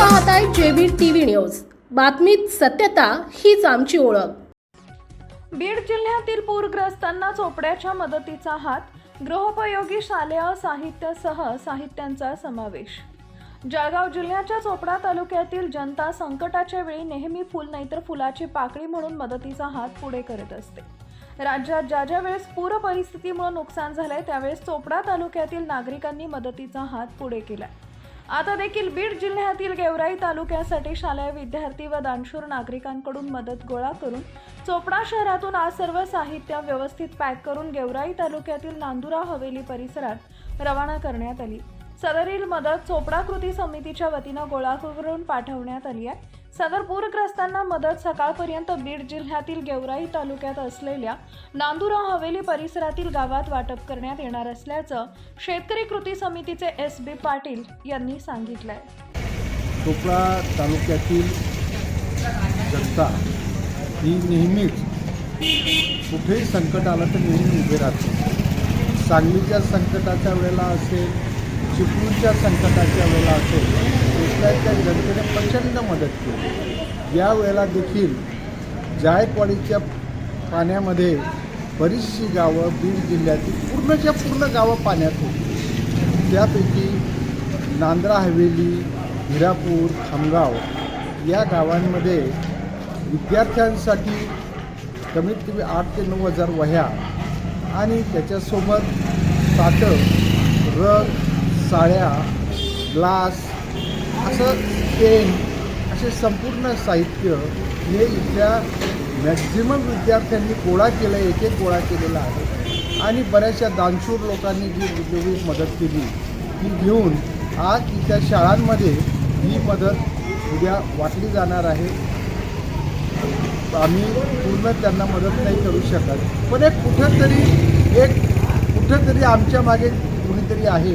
पाहत आहे JB TV news. बातमीत सत्यता हीच आमची ओळख. बीड जिल्ह्यातील पूरग्रस्तांना चोपड्याच्या मदतीचा हात गृहोपयोगी शालेय साहित्यासह साहित्यांचा समावेश. जळगाव जिल्ह्याच्या चोपडा तालुक्यातील जनता संकटाच्या वेळी नेहमी फुल नाहीतर फुलाची पाकळी म्हणून मदतीचा हात पुढे करत असते. राज्यात ज्या ज्या वेळेस पूर परिस्थितीमुळे नुकसान झालंय त्यावेळेस चोपडा तालुक्यातील नागरिकांनी मदतीचा हात पुढे केलाय. आता देखील बीड जिल्ह्यातील गेवराई तालुक्यासाठी शालेय विद्यार्थी व दानशूर नागरिकांकडून मदत गोळा करून चोपडा शहरातून आज सर्व साहित्य व्यवस्थित पॅक करून गेवराई तालुक्यातील नांदुरा हवेली परिसरात रवाना करण्यात आली. सदरील मदत चोपडा कृती समितीच्या वतीनं गोळा करून पाठवण्यात आली आहे. सदर पूरग्रस्तांना मदत सकाळपर्यंत बीड जिल्ह्यातील गेवराई तालुक्यात असलेल्या नांदुरा हवेली परिसरातील गावात वाटप करण्यात येणार असल्याचं शेतकरी कृती समितीचे एस बी पाटील यांनी सांगितलंय. चोपडा तालुक्यातील जनता ही नेहमीच कुठेही संकट आलं तर नेहमी उभे राहते. सांगलीच्या संकटाच्या वेळेला असेल चिपळूणच्या संकटाच्या वेळेला असेल तिथल्या जनतेने प्रचंड मदत केली. या वेळेला देखील जायकवाडीच्या पाण्यामध्ये बरीचशी गावं बीड जिल्ह्यातील पूर्णच्या पूर्ण गावं पाण्यात होती. त्यापैकी नांद्रा हवेली हिरापूर खामगाव या गावांमध्ये विद्यार्थ्यांसाठी कमीत कमी आठ ते नऊ हजार वह्या आणि त्याच्यासोबत ताटं रग साड्या ग्लास असं पेन असे संपूर्ण साहित्य हे इथल्या मॅक्झिमम विद्यार्थ्यांनी गोळा केलं एक एक गोळा केलेला आहे. आणि बऱ्याचशा दानशूर लोकांनी जी उद्योगी मदत केली ती घेऊन आज इथल्या शाळांमध्ये ही मदत उद्या वाटली जाणार आहे. आम्ही पूर्ण त्यांना मदत नाही करू शकत. पण एक कुठंतरी एक कुठंतरी आमच्या मागे कुणीतरी आहे.